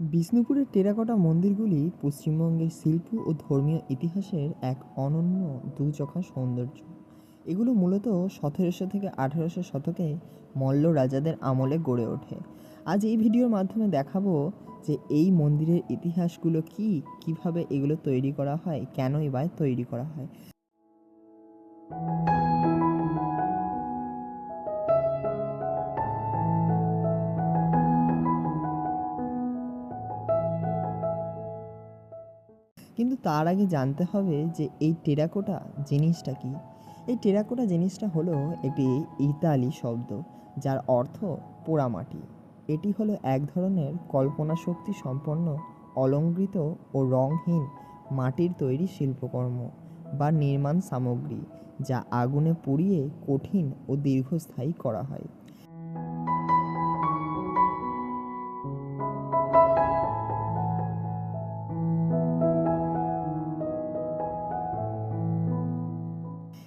বিষ্ণুপুরের টেরাকোটা মন্দিরগুলি পশ্চিমবঙ্গের শিল্প ও ধর্মীয় ইতিহাসের এক অনন্য দুচোখা সৌন্দর্য। এগুলো মূলত সতেরোশো থেকে আঠেরোশো শতকে মল্ল রাজাদের আমলে গড়ে ওঠে। আজ এই ভিডিওর মাধ্যমে দেখাবো যে এই মন্দিরের ইতিহাসগুলো কী, কীভাবে এগুলো তৈরি করা হয়, কেনই বা তৈরি করা হয়। কিন্তু তার আগে জানতে হবে যে এই টেরাকোটা জিনিসটা কি? এই টেরাকোটা জিনিসটা হলো একটি ইতালি শব্দ, যার অর্থ পোড়ামাটি। এটি হলো এক ধরনের কল্পনা শক্তি সম্পন্ন, অলঙ্কৃত ও রঙহীন মাটির তৈরি শিল্পকর্ম বা নির্মাণ সামগ্রী, যা আগুনে পুড়িয়ে কঠিন ও দীর্ঘস্থায়ী করা হয়।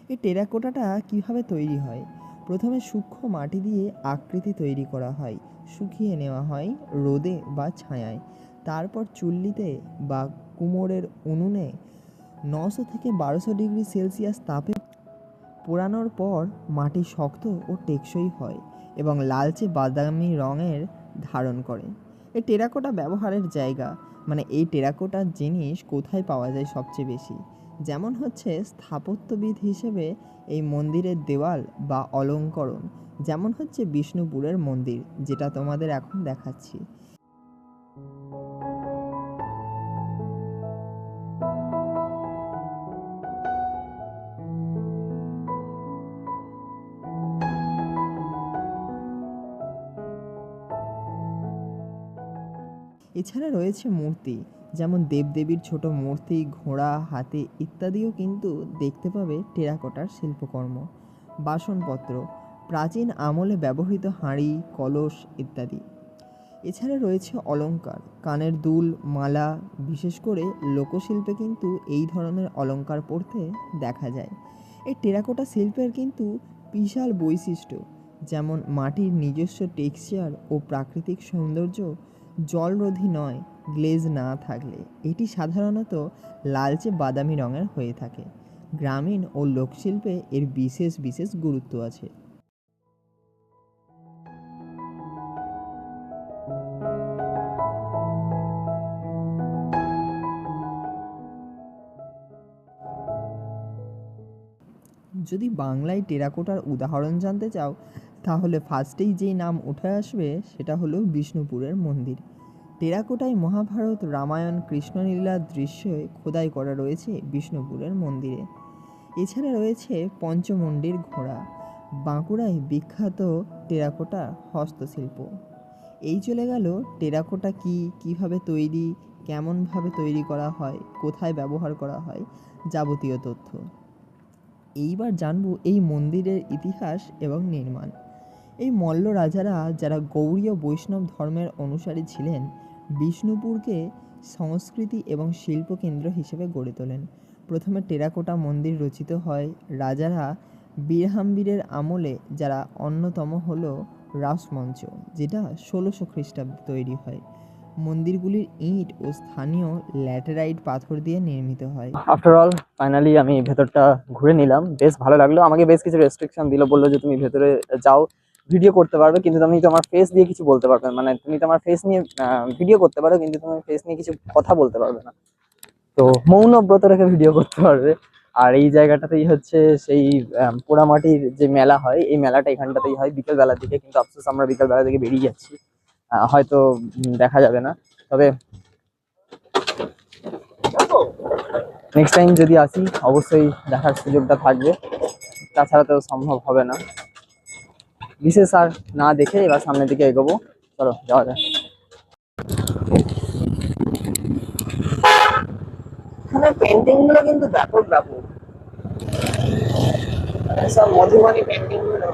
এই টেরাকোটাটা কীভাবে তৈরি হয়? প্রথমে সূক্ষ্ম মাটি দিয়ে আকৃতি তৈরি করা হয়, শুকিয়ে নেওয়া হয় রোদে বা ছায়ায়। তারপর চুল্লিতে বা কুমোরের উনুনে নশো থেকে বারোশো ডিগ্রি সেলসিয়াস তাপে পোড়ানোর পর মাটি শক্ত ও টেকসই হয় এবং লালচে বাদামি রঙের ধারণ করে। এই টেরাকোটা ব্যবহারের জায়গা মানে এই টেরাকোটার জিনিস কোথায় পাওয়া যায় সবচেয়ে বেশি? যেমন হচ্ছে স্থাপত্যবিদ হিসেবে এই মন্দিরের দেওয়াল বা অলঙ্করণ, যেমন হচ্ছে বিষ্ণুপুরের মন্দির, যেটা তোমাদের এখন দেখাচ্ছি। এছাড়া রয়েছে মূর্তি যেমন দেবদেবীর ছোট মূর্তি, ঘোড়া, হাতি ইত্যাদিও কিন্তু দেখতে পাবে টেরাকোটার শিল্পকর্ম। বাসনপত্র, প্রাচীন আমলে ব্যবহৃত হাঁড়ি, কলস ইত্যাদি। এছাড়া রয়েছে অলঙ্কার কানের দুল, মালা, বিশেষ করে লোকশিল্পে কিন্তু এই ধরনের অলঙ্কার পরতে দেখা যায়। এই টেরাকোটা শিল্পের কিন্তু বিশাল বৈশিষ্ট্য, যেমন মাটির নিজস্ব টেক্সচার ও প্রাকৃতিক সৌন্দর্য জলরোধী নয় গ্লেজ না থাকলে এটি সাধারণত লালচে বাদামি রঙের হয়ে থাকে। গ্রামীণ ও লোকশিল্পে এর বিশেষ বিশেষ গুরুত্ব আছে। যদি বাংলায় টেরাকোটার উদাহরণ জানতে চাও, তাহলে ফার্স্টেই যেই নাম উঠে আসবে, সেটা হলো বিষ্ণুপুরের মন্দির। টেরাকোটায় মহাভারত রামায়ণ কৃষ্ণলীলার দৃশ্যে খোদাই করা রয়েছে বিষ্ণুপুরের মন্দিরে। এছাড়া রয়েছে পঞ্চমন্ডির ঘোড়া, বাঁকুড়ায় বিখ্যাত টেরাকোটা হস্তশিল্প। এই চলে গেল টেরাকোটা কি, কীভাবে তৈরি, কেমনভাবে তৈরি করা হয়, কোথায় ব্যবহার করা হয়, যাবতীয় তথ্য। এইবার জানব এই মন্দিরের ইতিহাস এবং নির্মাণ। এই মল্ল রাজারা, যারা গৌড়ীয় বৈষ্ণব ধর্মের অনুসারী ছিলেন বিষ্ণুপুরকে সংস্কৃতি এবং শিল্প কেন্দ্র হিসেবে গড়ে তোলেন। প্রথমে টেরাকোটা মন্দির রচিত হয় রাজারা বীরহাম্বীরের আমলে, যারা অন্যতম হল রাসমঞ্চ, যেটা ষোলোশো খ্রিস্টাব্দে তৈরি হয়। মন্দিরগুলির ইট ও স্থানীয় ল্যাটেরাইট পাথর দিয়ে নির্মিত হয়। আফটার অল ফাইনালি আমি ভেতরটা ঘুরে নিলাম। বেশ ভালো লাগল। আমাকে বেশ কিছু রেস্ট্রিকশন দিল, বলল যে তুমি ভেতরে যাও। ভিডিও করতে পারবে, কিন্তু তুমি তোমার ফেস দিয়ে কিছু বলতে পারবে। মানে তুমি তোমার ফেস নিয়ে ভিডিও করতে পারো, কিন্তু তুমি ফেস নিয়ে কিছু কথা বলতে পারবে না। তো মৌন ব্রত রেখে ভিডিও করতে পারবে। আর এই জায়গাটাতেই হচ্ছে সেই পোড়ামাটির যে মেলা হয়, এই মেলাটা এখানটাতেই হয় বিকেল বেলার দিকে। কিন্তু আফসোস, আমরা বিকেল বেলা থেকে বেরিয়ে যাচ্ছি। হয়তো দেখা যাবে না। তবে নেক্সট টাইম যদি আসি, অবশ্যই দেখার সুযোগটা থাকবে। তাছাড়া তো সম্ভব হবে না। বিশেষ আর না দেখে এবার সামনের দিকে এগোবো। চলো, যাওয়া যাক। এখানে পেন্টিংগুলো কিন্তু ব্যাপক ব্যাপক। সব মধুবনী পেন্টিংগুলো